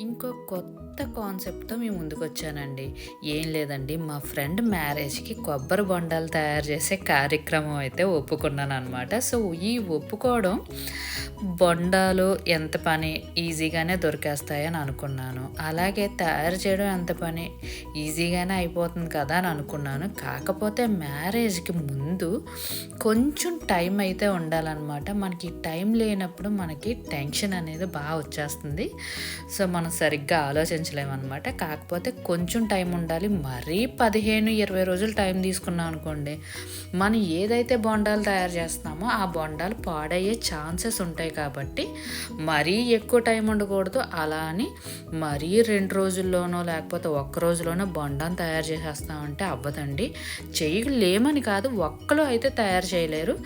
ఇంకో కొత్త కాన్సెప్ట్తో మీ ముందుకు వచ్చానండి ఏం లేదండి మా ఫ్రెండ్ మ్యారేజ్కి కొబ్బరి బొండాలు తయారు చేసే కార్యక్రమం అయితే ఒప్పుకున్నాను అనమాట సో ఈ ఒప్పుకోవడం బొండాలు ఎంత పని ఈజీగానే దొరికేస్తాయని అనుకున్నాను. అలాగే తయారు చేయడం ఎంత పని ఈజీగానే అయిపోతుంది కదా అని అనుకున్నాను. కాకపోతే మ్యారేజ్కి ముందు కొంచెం టైం అయితే ఉండాలన్నమాట. మనకి టైం లేనప్పుడు మనకి టెన్షన్ అనేది బాగా వచ్చేస్తుంది. సో మనం సరిగ్గా అనమాట కాకపోతే కొంచెం టైం ఉండాలి. మరీ పదిహేను ఇరవై రోజులు టైం తీసుకున్నాం అనుకోండి మనం ఏదైతే బొండాలు తయారు చేస్తున్నామో ఆ బొండాలు పాడయ్యే ఛాన్సెస్ ఉంటాయి కాబట్టి మరీ ఎక్కువ టైం ఉండకూడదు. అలా అని మరీ రెండు రోజుల్లోనో లేకపోతే ఒక్క రోజులోనో బొండాన్ని తయారు చేసేస్తామంటే అవ్వదండి. చేయలేమని కాదు ఒక్కలో అయితే తయారు చేయలేరు.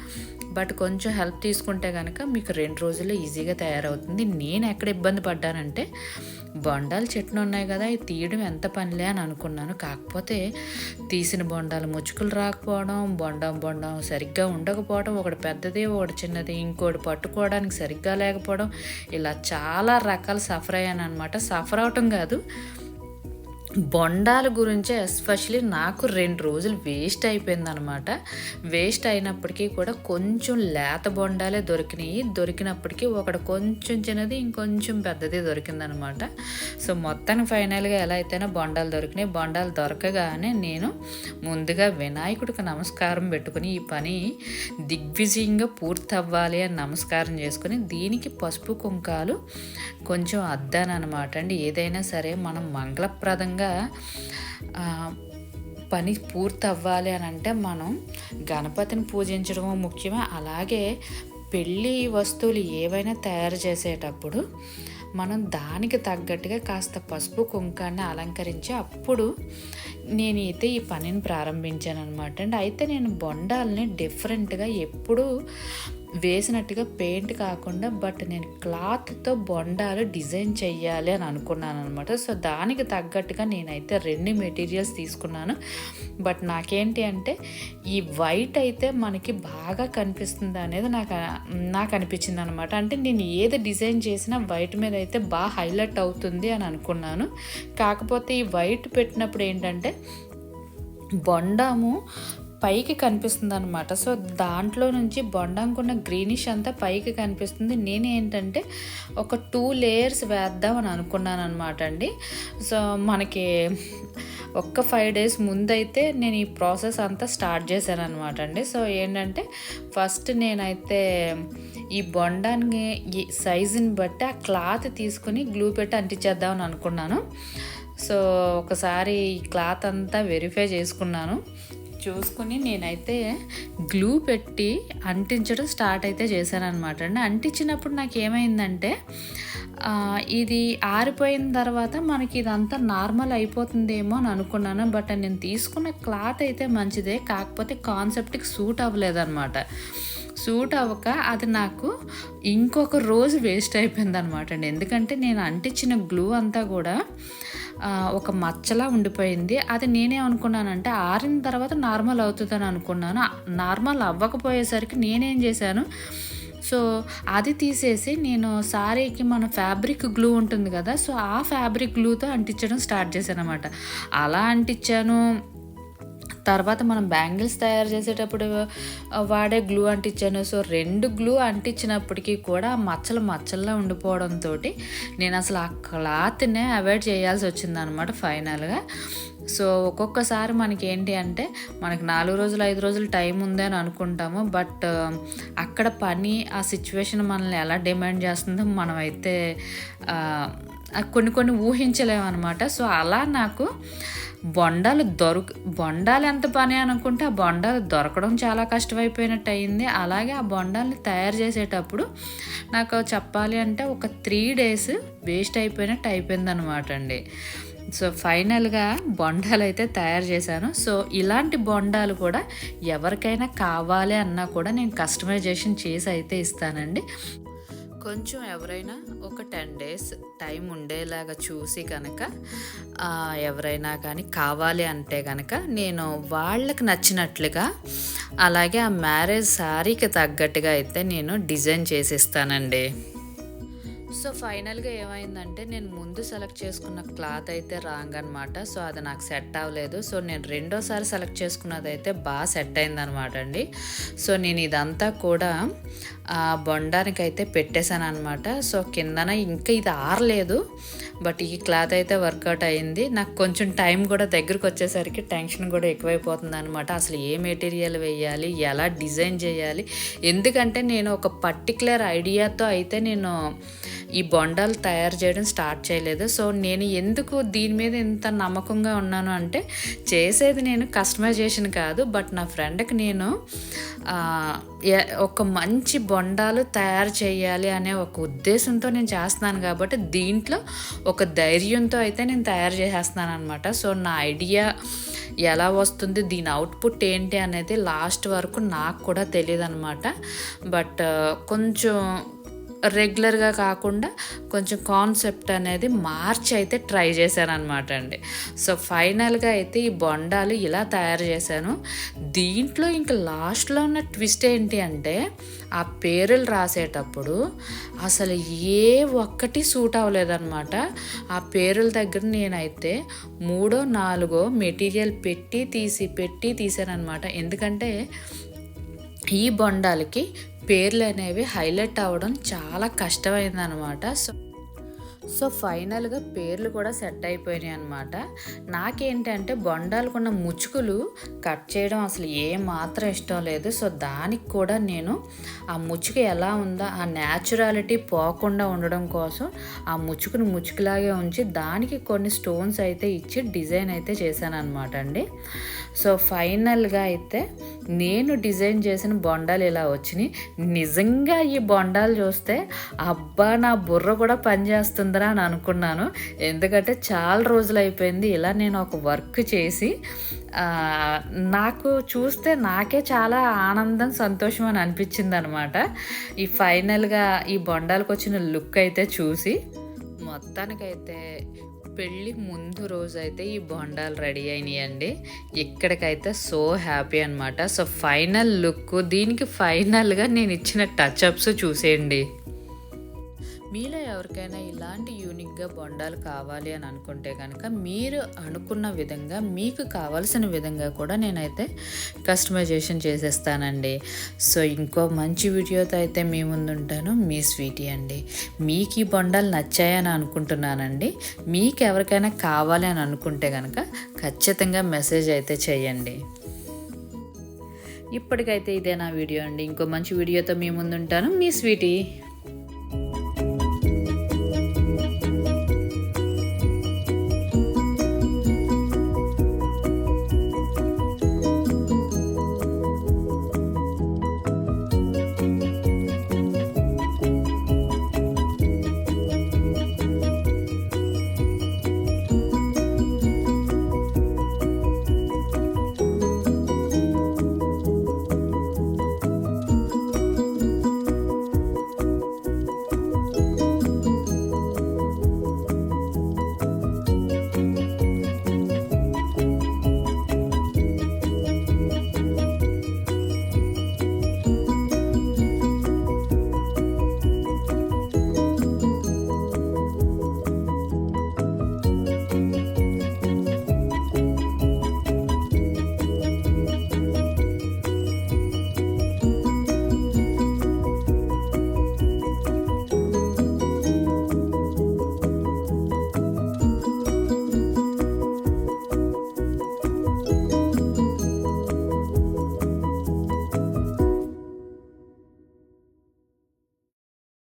బట్ కొంచెం హెల్ప్ తీసుకుంటే కనుక మీకు రెండు రోజుల్లో ఈజీగా తయారవుతుంది. నేను ఎక్కడ ఇబ్బంది పడ్డానంటే బొండాలు చెట్లు ఉన్నాయి కదా అవి తీయడం ఎంత పనిలే అని అనుకున్నాను. కాకపోతే తీసిన బొండాలు ముచ్చుకులు రాకపోవడం బొండం బొండం సరిగ్గా ఉండకపోవడం ఒకటి పెద్దది ఒకటి చిన్నది ఇంకోటి పట్టుకోవడానికి సరిగ్గా లేకపోవడం ఇలా చాలా రకాలు సఫర్ అయ్యాను అనమాట సఫర్ అవటం కాదు బొండాల గురించి ఎస్పెషలీ నాకు రెండు రోజులు వేస్ట్ అయిపోయిందనమాట వేస్ట్ అయినప్పటికీ కూడా కొంచెం లేత బొండాలే దొరికినాయి. దొరికినప్పటికీ ఒకటి కొంచెం చిన్నది ఇంకొంచెం పెద్దది దొరికిందనమాట సో మొత్తానికి ఫైనల్గా ఎలా అయితేనే బొండాలు దొరికినాయి. బొండాలు దొరకగానే నేను ముందుగా వినాయకుడికి నమస్కారం పెట్టుకుని ఈ పని దిగ్విజయంగా పూర్తి అవ్వాలి అని నమస్కారం చేసుకుని దీనికి పసుపు కుంకాలు కొంచెం అద్దానమాట అండి. ఏదైనా సరే మనం మంగళప్రదంగా ఆ, పని పూర్తి అవ్వాలి అని అంటే మనం గణపతిని పూజించడం ముఖ్యమే. అలాగే పెళ్ళి వస్తువులు ఏవైనా తయారు చేసేటప్పుడు మనం దానికి తగ్గట్టుగా కాస్త పసుపు కుంకాన్ని అలంకరించి అప్పుడు నేనైతే ఈ పనిని ప్రారంభించాను అనమాట అండి. అయితే నేను బొండాలని డిఫరెంట్గా ఎప్పుడూ వేసినట్టుగా పెయింట్ కాకుండా బట్ నేను క్లాత్తో బొండాలు డిజైన్ చెయ్యాలి అని అనుకున్నాను అనమాట సో దానికి తగ్గట్టుగా నేనైతే రెండు మెటీరియల్స్ తీసుకున్నాను. బట్ నాకేంటి అంటే ఈ వైట్ అయితే మనకి బాగా కనిపిస్తుంది అనేది నాకు నాకు అనిపించింది అనమాట అంటే నేను ఏది డిజైన్ చేసినా వైట్ మీద అయితే బాగా హైలైట్ అవుతుంది అని అనుకున్నాను. కాకపోతే ఈ వైట్ పెట్టినప్పుడు ఏంటంటే బొండము పైకి కనిపిస్తుంది అనమాట సో దాంట్లో నుంచి బొండంకున్న గ్రీనిష్ అంతా పైకి కనిపిస్తుంది. నేను ఏంటంటే ఒక టూ లేయర్స్ వేద్దాం అని అనుకున్నాను అనమాట అండి. సో మనకి ఒక్క ఫైవ్ డేస్ ముందైతే నేను ఈ ప్రాసెస్ అంతా స్టార్ట్ చేశాను అనమాట అండి. సో ఏంటంటే ఫస్ట్ నేనైతే ఈ బొండాన్ని ఈ సైజుని బట్టి ఆ క్లాత్ తీసుకుని గ్లూ పెట్టి అంటించేద్దామని అనుకున్నాను. సో ఒకసారి ఈ క్లాత్ అంతా వెరిఫై చేసుకున్నాను. చూసుకుని నేనైతే గ్లూ పెట్టి అంటించడం స్టార్ట్ అయితే చేశాను అనమాట అండి. అంటించినప్పుడు నాకు ఏమైందంటే ఇది ఆరిపోయిన తర్వాత మనకి ఇదంతా నార్మల్ అయిపోతుందేమో అని అనుకున్నాను. బట్ నేను తీసుకున్న క్లాత్ అయితే మంచిదే కాకపోతే కాన్సెప్ట్కి సూట్ అవ్వలేదన్నమాట. సూట్ అవ్వక అది నాకు ఇంకొక రోజు వేస్ట్ అయిపోయింది అనమాట అండి. ఎందుకంటే నేను అంటించిన గ్లూ అంతా కూడా ఒక మచ్చలా ఉండిపోయింది. అది నేనేమనుకున్నానంటే ఆరిన తర్వాత నార్మల్ అవుతుందని అనుకున్నాను. నార్మల్ అవ్వకపోయేసరికి నేనేం చేశాను? సో అది తీసేసి నేను సారీకి మన ఫ్యాబ్రిక్ గ్లూ ఉంటుంది కదా సో ఆ ఫ్యాబ్రిక్ గ్లూతో అంటించడం స్టార్ట్ చేశాను అనమాట అలా అంటించాను. తర్వాత మనం బ్యాంగిల్స్ తయారు చేసేటప్పుడు వాడే గ్లూ అంటించాను సో రెండు గ్లూ అంటించినప్పటికీ కూడా మచ్చలు మచ్చల్లో ఉండిపోవడంతో నేను అసలు ఆ క్లాత్నే అవాయిడ్ చేయాల్సి వచ్చిందనమాట ఫైనల్గా. సో ఒక్కొక్కసారి మనకి ఏంటి అంటే మనకి నాలుగు రోజులు ఐదు రోజులు టైం ఉంది అని అనుకుంటాము. బట్ అక్కడ పని ఆ సిచ్యువేషన్ మనల్ని ఎలా డిమాండ్ చేస్తుందో మనమైతే కొన్ని కొన్ని ఊహించలేము అనమాట సో అలా నాకు బొండాలు దొరక బొండాలు ఎంత పని అనుకుంటే ఆ బొండాలు దొరకడం చాలా కష్టమైపోయినట్టు అయింది అలాగే ఆ బొండాలని తయారు చేసేటప్పుడు నాకు చెప్పాలి అంటే ఒక త్రీ డేస్ వేస్ట్ అయిపోయినట్టు అయిపోయింది అనమాట అండి సో ఫైనల్గా బొండాలు అయితే తయారు చేశాను. సో ఇలాంటి బొండాలు కూడా ఎవరికైనా కావాలి అన్నా కూడా నేను కస్టమైజేషన్ చేసి అయితే ఇస్తానండి. కొంచెం ఎవరైనా ఒక టెన్ డేస్ టైం ఉండేలాగా చూసి కనుక ఎవరైనా కానీ కావాలి అంటే కనుక నేను వాళ్ళకి నచ్చినట్లుగా అలాగే ఆ మ్యారేజ్ శారీకి తగ్గట్టుగా అయితే నేను డిజైన్ చేసిస్తానండి. సో ఫైనల్గా ఏమైందంటే నేను ముందు సెలెక్ట్ చేసుకున్న క్లాత్ అయితే రాంగ్ అనమాట సో అది నాకు సెట్ అవ్వలేదు. సో నేను రెండోసారి సెలెక్ట్ చేసుకున్నది అయితే బాగా సెట్ అయిందనమాట అండి. సో నేను ఇదంతా కూడా బొండానికి అయితే పెట్టేశాను అనమాట సో కిందన ఇంకా ఇది ఆరలేదు. బట్ ఈ క్లాత్ అయితే వర్కౌట్ అయింది. నాకు కొంచెం టైం కూడా దగ్గరకు వచ్చేసరికి టెన్షన్ కూడా ఎక్కువైపోతుంది అనమాట అసలు ఏ మెటీరియల్ వేయాలి? ఎలా డిజైన్ చేయాలి? ఎందుకంటే నేను ఒక పర్టికులర్ ఐడియాతో అయితే నేను ఈ బొండాలు తయారు చేయడం స్టార్ట్ చేయలేదు. సో నేను ఎందుకు దీని మీద ఇంత నమ్మకంగా ఉన్నాను అంటే చేసేది నేను కస్టమైజేషన్ కాదు బట్ నా ఫ్రెండ్కి నేను ఒక మంచి బొండాలు తయారు చేయాలి అనే ఒక ఉద్దేశంతో నేను చేస్తున్నాను కాబట్టి దీంట్లో ఒక ధైర్యంతో అయితే నేను తయారు చేసేస్తున్నాను అనమాట సో నా ఐడియా ఎలా వస్తుంది దీని అవుట్పుట్ ఏంటి అనేది లాస్ట్ వరకు నాకు కూడా తెలియదు అనమాట బట్ కొంచెం రెగ్యులర్గా కాకుండా కొంచెం కాన్సెప్ట్ అనేది మార్చి అయితే ట్రై చేశాను అనమాట అండి. సో ఫైనల్గా అయితే ఈ బొండాలు ఇలా తయారు చేశాను. దీంట్లో ఇంకా లాస్ట్లో ఉన్న ట్విస్ట్ ఏంటి అంటే ఆ పేర్లు రాసేటప్పుడు అసలు ఏ ఒక్కటి సూట్ అవ్వలేదన్నమాట. ఆ పేర్ల దగ్గర నేనైతే మూడో నాలుగో మెటీరియల్ పెట్టి తీసి పెట్టి తీసానమాట ఎందుకంటే ఈ బొండాలకి పేర్లు అనేవి హైలైట్ అవ్వడం చాలా కష్టమైందనమాట సో సో ఫైనల్గా పేర్లు కూడా సెట్ అయిపోయినాయి అనమాట నాకేంటంటే బొండాలకున్న ముచ్చుకులు కట్ చేయడం అసలు ఏ మాత్రం ఇష్టం లేదు. సో దానికి కూడా నేను ఆ ముచ్చుకు ఎలా ఉందో ఆ న్యాచురాలిటీ పోకుండా ఉండడం కోసం ఆ ముచ్చుకుని ముచ్చుకులాగే ఉంచి దానికి కొన్ని స్టోన్స్ అయితే ఇచ్చి డిజైన్ అయితే చేశాను అనమాట అండి. సో ఫైనల్గా అయితే నేను డిజైన్ చేసిన బొండాలు ఇలా వచ్చినాయి. నిజంగా ఈ బొండాలు చూస్తే అబ్బా నా బుర్ర కూడా కదరా అని అనుకున్నాను. ఎందుకంటే చాలా రోజులు అయిపోయింది ఇలా నేను ఒక వర్క్ చేసి నాకు చూస్తే నాకే చాలా ఆనందం సంతోషం అని అనిపించింది అనమాట ఈ ఫైనల్గా ఈ బొండాలకు వచ్చిన లుక్ అయితే చూసి మొత్తానికైతే పెళ్ళి ముందు రోజు అయితే ఈ బొండాలు రెడీ అయినాయండి. ఇక్కడికైతే సో హ్యాపీ అనమాట సో ఫైనల్ లుక్ దీనికి ఫైనల్గా నేను ఇచ్చిన టచ్అప్స్ చూసేయండి. మీలో ఎవరికైనా ఇలాంటి యూనిక్గా బొండాలు కావాలి అని అనుకుంటే కనుక మీరు అనుకున్న విధంగా మీకు కావాల్సిన విధంగా కూడా నేనైతే కస్టమైజేషన్ చేసేస్తానండి. సో ఇంకో మంచి వీడియోతో అయితే మీ ముందు ఉంటాను. మీ స్వీటీ అండి. మీకు ఈ బొండాలు నచ్చాయని అనుకుంటున్నానండి. మీకు ఎవరికైనా కావాలి అని అనుకుంటే కనుక ఖచ్చితంగా మెసేజ్ అయితే చేయండి. ఇప్పటికైతే ఇదే నా వీడియో అండి. ఇంకో మంచి వీడియోతో మీ ముందు ఉంటాను. మీ స్వీటీ.